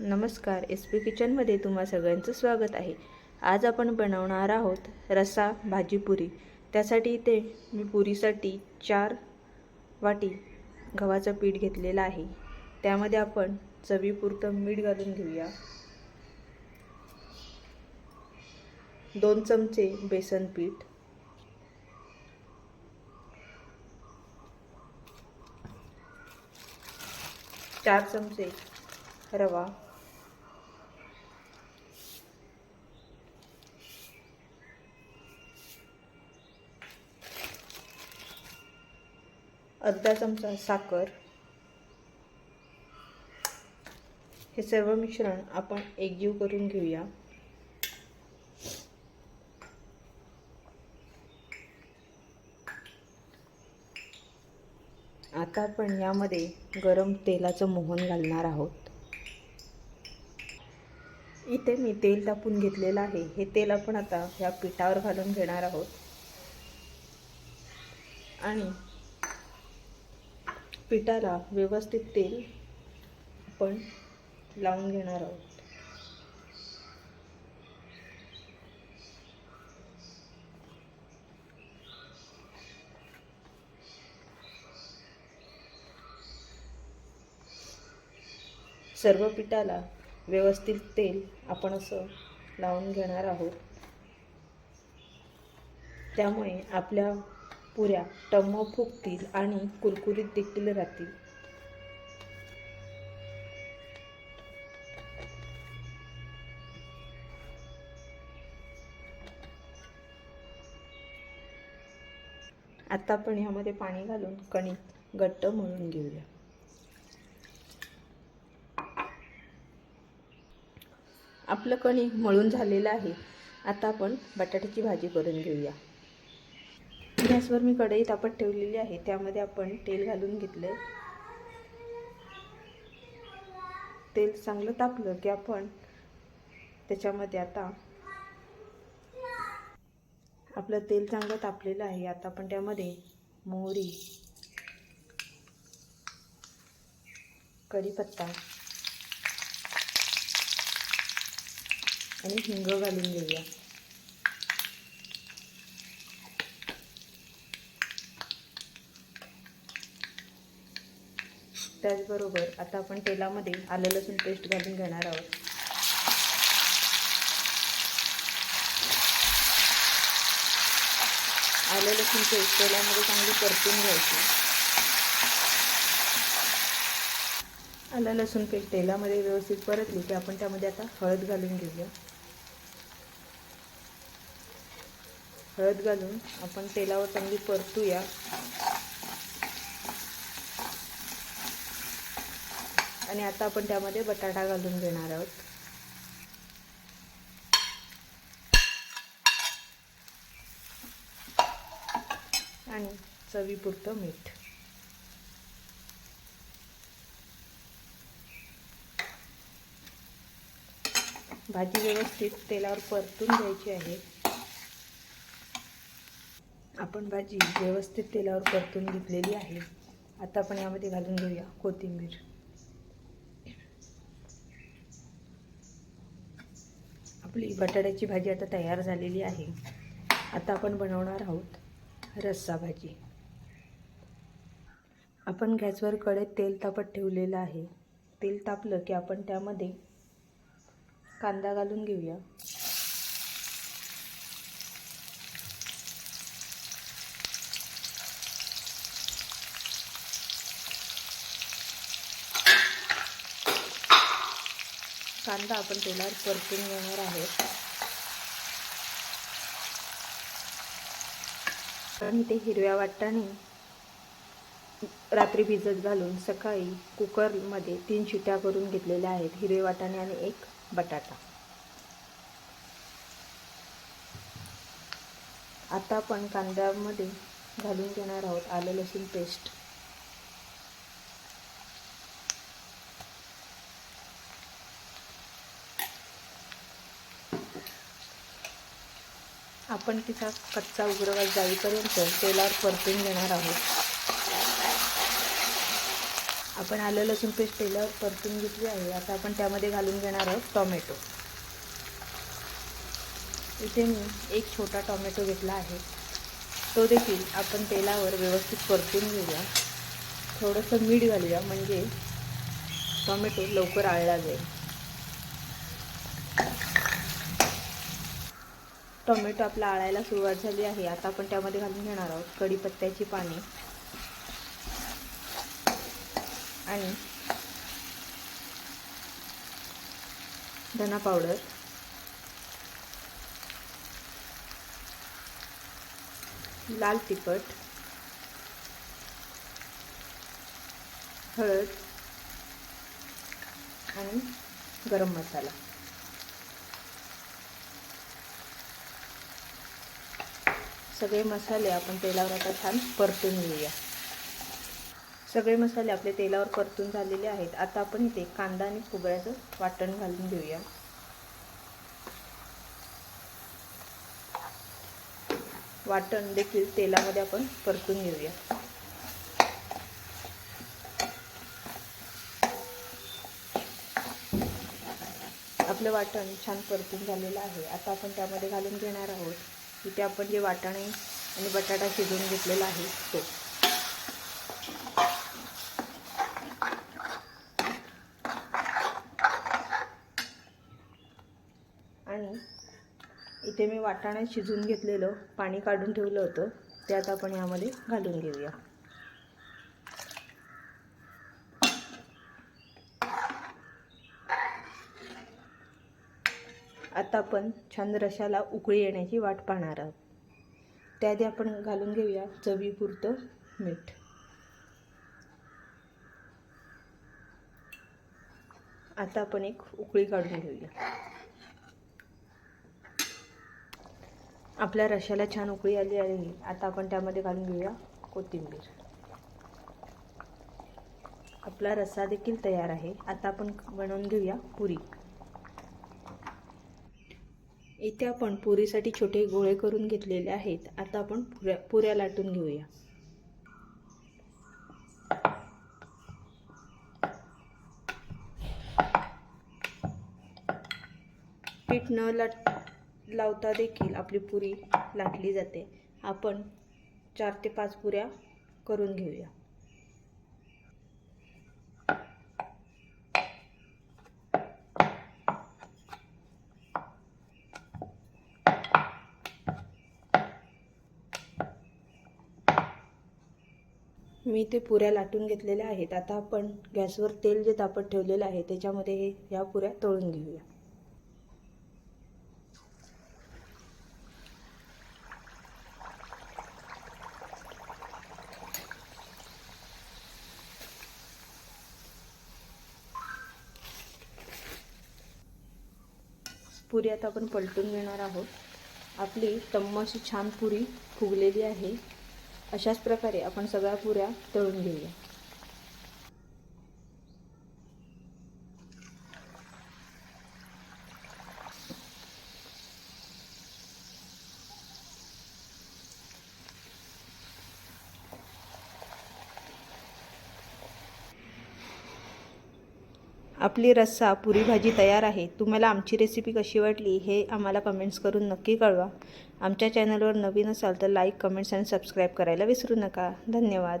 नमस्कार S P किचनमध्ये तुम्हा सगळ्यांचं स्वागत आहे. आज आपण बनवणार आहोत रसा भाजी पुरी. त्यासाठी इथे मी पुरीसाठी चार वाटी गव्हाचं पीठ घेतलेलं आहे. त्यामध्ये आपण चवीपुरतं मीठ घालून घेऊया. दोन चमचे बेसन पीठ. चार चमचे रवा. अर्धा चमचा साखर. हे सर्व मिश्रण आपण एकजीव करून घेऊया. आता आपण यामध्ये गरम तेलाचं मोहन घालणार आहोत. इथे मी तेल तापून घेतलेलं आहे. हे तेल आपण आता ह्या पिठावर घालून घेणार आहोत. आणि पिठाला व्यवस्थित तेल आपण लावून घेणार आहोत. सर्व पिठाला व्यवस्थित तेल आपण असं लावून घेणार आहोत. त्यामुळे आपल्या पुऱ्या टम्म फुगतील आणि कुरकुरीत देखील राहतील. आता आपण ह्यामध्ये पाणी घालून कणिक घट्ट मळून घेऊया. आपलं कणिक मळून झालेलं आहे. आता आपण बटाट्याची भाजी करून घेऊया. गॅसवर मी कढई तापत ठेवलेली आहे. त्यामध्ये आपण तेल घालून घेतलं तेल चांगलं तापलं की आपण त्याच्यामध्ये आता आपलं तेल चांगलं तापलेलं आहे. आता आपण त्यामध्ये मोहरी कढीपत्ता आणि हिंग घालून घेऊया. त्याचबरोबर आता आपण तेलामध्ये आलं लसूण पेस्ट घालून घेणार आहोत. आलं लसूण पेस्ट तेलामध्ये चांगली परतून घ्यायची. आलं लसूण पेस्ट तेलामध्ये व्यवस्थित परतली की आपण त्यामध्ये आता हळद घालून घेऊया. हळद घालून आपण तेलावर चांगली परतूया. आणि आता आपण त्यामध्ये बटाटा घालून घेणार आहोत. आणि चवीपुरतं मीठ. भाजी व्यवस्थित तेलावर परतून घ्यायची आहे. आपण भाजी व्यवस्थित तेलावर परतून घेतलेली आहे. आता आपण यामध्ये घालून घेऊया कोथिंबीर. आपली बटाट्याची भाजी आता तयार झालेली आहे. आता आपण बनवणार आहोत रस्सा भाजी. आपण गॅसवर कडे तेल तापत ठेवलेलं आहे. तेल तापलं की आपण त्यामध्ये कांदा घालून घेऊया. कांदा आपण तेलावर परतून घेणार आहोत. आणि ते हिरव्या वाटाणे रात्री भिजत घालून सकाळी कुकरमध्ये तीन शिट्या करून घेतलेल्या आहेत. हिरवे वाटाणे आणि एक बटाटा. आता आपण कांद्यामध्ये घालून घेणार आहोत आलं लसूण पेस्ट आपण तिचा कच्चा उग्रवास जाईपर्यंत तेलावर परतून घेणार आहोत. आपण आलं लसूण पेस्ट तेलावर परतून घेतली आहे. आता आपण त्यामध्ये घालून घेणार आहोत टॉमॅटो. इथे मी एक छोटा टॉमॅटो घेतला आहे. तो देखील आपण तेलावर व्यवस्थित परतून घेऊया. थोडंसं मीठ घालूया म्हणजे टॉमॅटो लवकर आळला जाईल. टोमॅटो आपला आळायला सुरुवात झाली आहे. आता आपण त्यामध्ये घालून घेणार आहोत कढीपत्त्याची पाने. आणि धना पावडर. लाल तिखट. हळद. आणि गरम मसाला. सगळे मसाले आपण तेलावर आता छान परतून घेऊया. सगळे मसाले आपले तेलावर परतून झालेले आहेत. आता आपण इथे कांदा आणि खोबऱ्याचं वाटण घालून घेऊया. वाटण देखील तेलामध्ये आपण परतून घेऊया. आपलं वाटण छान परतून झालेलं आहे. आता आपण त्यामध्ये घालून घेणार आहोत. इथे आपण जे वाटाणे आणि बटाटा शिजवून घेतलेला आहे तो. आणि इथे मी वाटाणा शिजवून घेतलेलं पाणी काढून ठेवलं होतं ते आता आपण यामध्ये घालून घेऊया. आता आपण छान रशाला उकळी येण्याची वाट पाहणार आहोत. त्याआधी आपण घालून घेऊया चवीपुरतं मीठ. आता आपण एक उकळी काढून घेऊया. आपल्या रशाला छान उकळी आली आहे. आता आपण त्यामध्ये घालून घेऊया कोथिंबीर. आपला रस्सा देखील तयार आहे. आता आपण बनवून घेऊया पुरी. इथे आपण पुरीसाठी छोटे गोळे करून घेतलेले आहेत. आता आपण पुऱ्या पुऱ्या लाटून घेऊया. पीठ न लाट लावता देखील आपली पुरी लाटली जाते. आपण चार ते पाच पुऱ्या करून घेऊया. मी ते पुऱ्या लाटून घेतलेल्या आहेत. आता आपण गॅसवर तेल जे तापत ठेवलेलं आहे त्याच्यामध्ये हे ह्या पुऱ्या तळून घेऊया. पुरी आता आपण पलटून घेणार आहोत. आपली टम्म अशी छान पुरी फुगलेली आहे. अशाच प्रकारे आपण सगळ्या पुऱ्या तळून घेऊया. आपली रस्सा पुरी भाजी तयार आहे. तुम्हाला आमची रेसिपी कशी वाटली हे आम्हाला कमेंट्स करून नक्की कळवा. आमच्या चॅनलवर नवीन असाल तर लाईक कमेंट्स आणि सबस्क्राईब करायला विसरू नका. धन्यवाद.